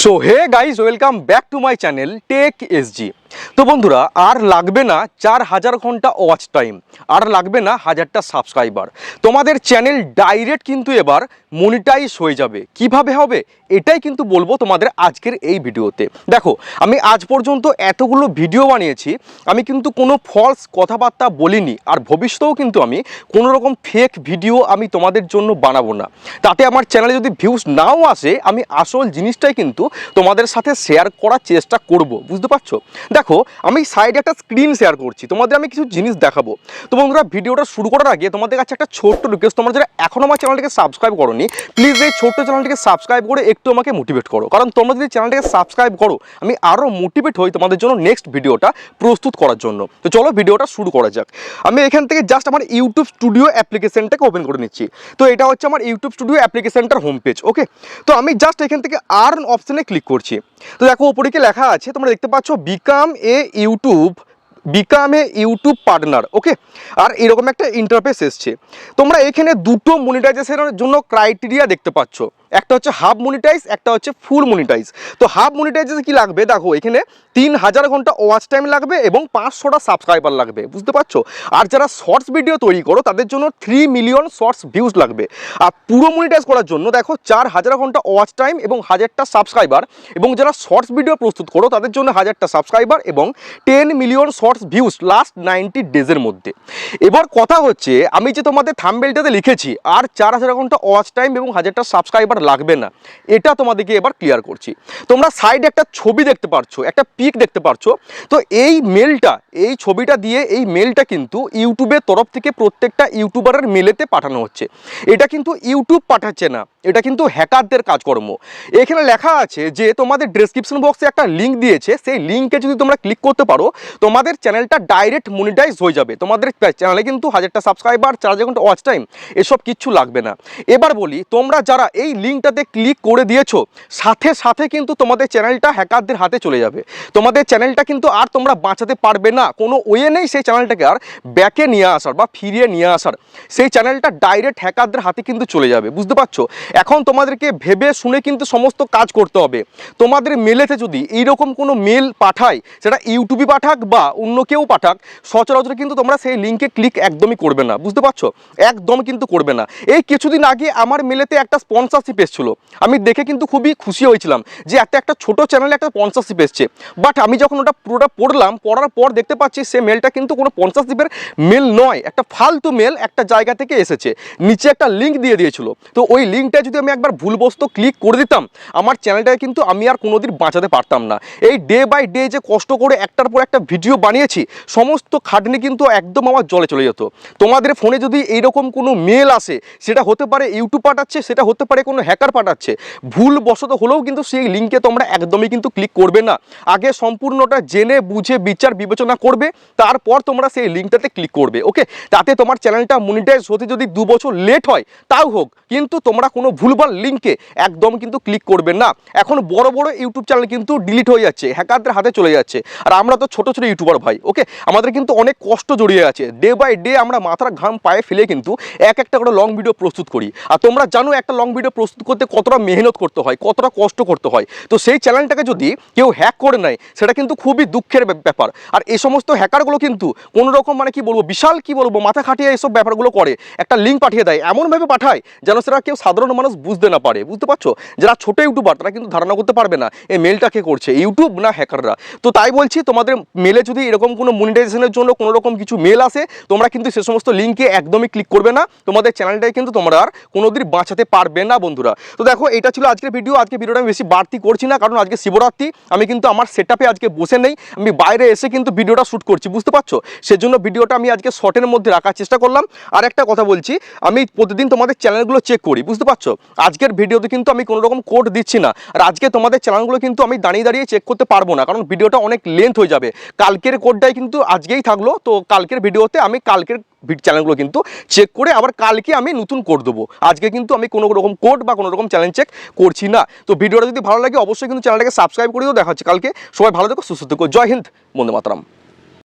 so hey guys welcome back to my channel tech SG তো বন্ধুরা, আর লাগবে না চার হাজার ঘণ্টা ওয়াচ টাইম আর লাগবে না হাজারটা সাবস্ক্রাইবার তোমাদের চ্যানেল ডাইরেক্ট কিন্তু এবার মনিটাইজ হয়ে যাবে। কীভাবে হবে? এটাই কিন্তু বলব তোমাদের আজকের এই ভিডিওতে। দেখো, আমি আজ পর্যন্ত এতগুলো ভিডিও বানিয়েছি, আমি কিন্তু কোনো ফলস কথাবার্তা বলিনি, আর ভবিষ্যতেও কিন্তু আমি কোনো রকম ফেক ভিডিও আমি তোমাদের জন্য বানাবো না। তাতে আমার চ্যানেলে যদি ভিউজ নাও আসে, আমি আসল জিনিসটাই কিন্তু তোমাদের সাথে শেয়ার করার চেষ্টা করব। বুঝতে পারছ? দেখো আমি সাইডে একটা স্ক্রিন শেয়ার করছি। তোমাদের আমি কিছু জিনিস দেখাবো। তো বন্ধুরা, ভিডিওটা শুরু করার আগে তোমাদের কাছে একটা ছোট্ট রিকোয়েস্ট তোমরা যারা এখনও আমার চ্যানেলটিকে সাবস্ক্রাইব করোনি প্লিজ এই ছোট্ট চ্যানেলটিকে সাবস্ক্রাইব করে একটু আমাকে মোটিভেট করো। কারণ তোমরা যদি চ্যানেলটিকে সাবস্ক্রাইব করো, আমি আরও মোটিভেট হই তোমাদের জন্য নেক্সট ভিডিওটা প্রস্তুত করার জন্য। তো চলো ভিডিওটা শুরু করা যাক। আমি এখান থেকে জাস্ট আমার ইউটিউব স্টুডিও অ্যাপ্লিকেশনটাকে ওপেন করে নিচ্ছি। তো এটা হচ্ছে আমার ইউটিউব স্টুডিও অ্যাপ্লিকেশনটার হোম পেজ ওকে তো আমি জাস্ট এখান থেকে আর্ন অপশানে ক্লিক করছি। তো দেখো, ওপরে কি লেখা আছে? তোমরা দেখতে পাচ্ছ become a YouTube become a YouTube partner okay আর এরকম একটা ইন্টারফেস এসছে। তোমরা এখানে দুটো মনিটাইজেশনের জন্য ক্রাইটেরিয়া দেখতে পাচ্ছ। একটা হচ্ছে হাফ মনিটাইজ একটা হচ্ছে ফুল মনিটাইজ তো হাফ মনিটাইজে কি লাগবে? দেখো, এখানে তিন হাজার ঘণ্টা ওয়াচ টাইম লাগবে এবং পাঁচশোটা সাবস্ক্রাইবার লাগবে, বুঝতে পারছ? আর যারা শর্টস ভিডিও তৈরি করো, তাদের জন্য থ্রি মিলিয়ন শর্টস ভিউজ লাগবে। আর পুরো মনিটাইজ করার জন্য দেখো, চার হাজার ঘণ্টা ওয়াচ টাইম এবং হাজারটা সাবস্ক্রাইবার এবং যারা শর্টস ভিডিও প্রস্তুত করো, তাদের জন্য হাজারটা সাবস্ক্রাইবার এবং ten million shorts views last ninety ডেজের মধ্যে। এবার কথা হচ্ছে, আমি যে তোমাদের থাম্বেলটাতে লিখেছি, আর চার হাজার ঘণ্টা ওয়াচ টাইম এবং হাজারটা সাবস্ক্রাইবার লাগবে না। এটা তোমাদেরকে এবার ক্লিয়ার করছি। তোমরা সাইডে একটা ছবি দেখতে পারছ, একটা পিক দেখতে পারছ। তো এই মেলটা এই ছবিটা দিয়ে এই মেলটা কিন্তু ইউটিউবের তরফ থেকে প্রত্যেকটা ইউটিউবারের মেলেতে পাঠানো হচ্ছে। এটা কিন্তু ইউটিউব পাঠাচ্ছে না, এটা কিন্তু হ্যাকারদের কাজকর্ম। এখানে লেখা আছে যে, তোমাদের ডেসক্রিপশন বক্সে একটা লিঙ্ক দিয়েছে। সেই লিঙ্কে যদি তোমরা ক্লিক করতে পারো, তোমাদের চ্যানেলটা ডাইরেক্ট মনিটাইজ হয়ে যাবে। তোমাদের চ্যানেলে কিন্তু হাজারটা সাবস্ক্রাইবার চার হাজার ঘণ্টা ওয়াচ টাইম এসব কিচ্ছু লাগবে না। এবার বলি, তোমরা যারা এই লিঙ্কটাতে ক্লিক করে দিয়েছ, সাথে সাথে কিন্তু তোমাদের চ্যানেলটা হ্যাকারদের হাতে চলে যাবে। তোমাদের চ্যানেলটা কিন্তু আর তোমরা বাঁচাতে পারবে না। কোনো ওয়ে নেই সেই চ্যানেলটাকে আর ব্যাকে নিয়ে আসার বা ফিরিয়ে নিয়ে আসার। সেই চ্যানেলটা ডাইরেক্ট হ্যাকারদের হাতে কিন্তু চলে যাবে, বুঝতে পারছ? এখন তোমাদেরকে ভেবে শুনে কিন্তু সমস্ত কাজ করতে হবে। তোমাদের মেলেতে যদি এইরকম কোনো মেল পাঠায়, সেটা ইউটিউবে পাঠাক বা অন্য কেউ পাঠাক, সচরাচর কিন্তু তোমরা সেই লিঙ্কে ক্লিক একদমই করবে না, বুঝতে পারছ? একদম কিন্তু করবে না। এই কিছুদিন আগে আমার মেলেতে একটা স্পন্সরশিপ এসেছিল আমি দেখে কিন্তু খুবই খুশি হয়েছিলাম যে একটা একটা ছোট চ্যানেলে একটা স্পন্সরশিপ এসছে। বাট আমি যখন ওটা পুরোটা পড়লাম, পড়ার পর দেখতে পাচ্ছি সে মেলটা কিন্তু কোনো স্পন্সরশিপের মেল নয়, একটা ফালতু মেল একটা জায়গা থেকে এসেছে। নিচে একটা লিঙ্ক দিয়ে দিয়েছিল। তো ওই লিঙ্কটা যদি আমি একবার ভুলবশত ক্লিক করে দিতাম, আমার চ্যানেলটাকে কিন্তু আমি আর কোনোদিন বাঁচাতে পারতাম না। এই ডে বাই ডে যে কষ্ট করে একটার পর একটা ভিডিও বানিয়েছি, সমস্ত খাটনি কিন্তু একদম আমার জলে চলে যেত। তোমাদের ফোনে যদি এইরকম কোনো মেল আসে, সেটা হতে পারে, ইউটিউব পাঠাচ্ছে, সেটা হতে পারে কোনো হ্যাকার পাঠাচ্ছে। ভুল বশত হলেও কিন্তু সেই লিঙ্কে তোমরা একদমই কিন্তু ক্লিক করবে না। আগে সম্পূর্ণটা জেনে, বুঝে, বিচার, বিবেচনা করবে, তারপর তোমরা সেই লিঙ্কটাতে ক্লিক করবে ওকে তাতে তোমার চ্যানেলটা মনিটাইজ হতে যদি দু বছর লেট হয়, তাও হোক, কিন্তু তোমরা কোনো ভুলভাল লিঙ্কে একদম কিন্তু ক্লিক করবে না। এখন বড় বড় ইউটিউব চ্যানেল কিন্তু ডিলিট হয়ে যাচ্ছে হ্যাকারদের হাতে চলে যাচ্ছে। আর আমরা তো ছোট ছোট ইউটিউবার ভাই ওকে আমাদের কিন্তু অনেক কষ্ট জড়িয়ে আছে। ডে বাই ডে আমরা মাথার ঘাম পায়ে ফেলে কিন্তু এক একটা করে লং ভিডিও প্রস্তুত করি। আর তোমরা জানো, একটা লং ভিডিও প্রস্তুত করতে কতটা মেহনত করতে হয়, কতটা কষ্ট করতে হয়। তো সেই চ্যানেলটাকে যদি কেউ হ্যাক করে নেয়, সেটা কিন্তু খুবই দুঃখের ব্যাপ- ব্যাপার। আর এই সমস্ত হ্যাকারগুলো কিন্তু কোনো রকম মানে কি বলব, বিশাল কি বলব, মাথা খাটিয়ে এসব ব্যাপারগুলো করে। একটা লিঙ্ক পাঠিয়ে দেয়, এমনভাবে পাঠায় যেন সেটা কেউ সাধারণ মানুষ বুঝতে না পারে। বুঝতে পারছ? যারা ছোট ইউটিউবার তারা কিন্তু ধারণা করতে পারবে না এই মেলটা কে করছে। ইউটিউব না হ্যাকাররা তো তাই বলছি, তোমাদের মেলে যদি এরকম কোনো মনিটাইজেশনের জন্য কোনো রকম কিছু মেল আসে, তোমরা কিন্তু সে সমস্ত লিঙ্কে একদমই ক্লিক করবে না। তোমাদের চ্যানেলটাই কিন্তু তোমরা আর কোনোদিন বাঁচাতে পারবে না বন্ধুরা। তো দেখো, এটা ছিল আজকের ভিডিও আজকে ভিডিওটা আমি বেশি বাড়তি করছি না, কারণ আজকে শিবরাত্রি। আমি কিন্তু আমার সেটআপে আজকে বসে নেই। আমি বাইরে এসে কিন্তু ভিডিওটা শ্যুট করছি, বুঝতে পারছ? সেজন্য ভিডিওটা আমি আজকে শর্টের মধ্যে রাখার চেষ্টা করলাম। আর একটা কথা বলছি, আমি প্রতিদিন তোমাদের চ্যানেলগুলো চেক করি, বুঝতে পারছ? আজকের ভিডিওতে কিন্তু আমি কোনো রকম কোড দিচ্ছি না। আর আজকে তোমাদের চ্যানেলগুলো কিন্তু আমি দাঁড়িয়ে দাঁড়িয়ে চেক করতে পারব না, কারণ ভিডিওটা অনেক লেন্থ হয়ে যাবে। কালকের কোডটাই কিন্তু আজকেই থাকল, তো কালকের ভিডিওতে আমি কালকের চ্যানেলগুলো কিন্তু চেক করে আবার কালকে আমি নতুন কোড দেবো। আজকে কিন্তু আমি কোনো রকম কোড বা কোনো রকম চ্যালেঞ্জ চেক করছি না। তো ভিডিওটা যদি ভালো লাগে, অবশ্যই কিন্তু চ্যানেলটাকে সাবস্ক্রাইব করে দেখা হচ্ছে কালকে। সবাই ভালো থেকো, সুস্থ থেকো। জয় হিন্দ, বন্দে মাতরম।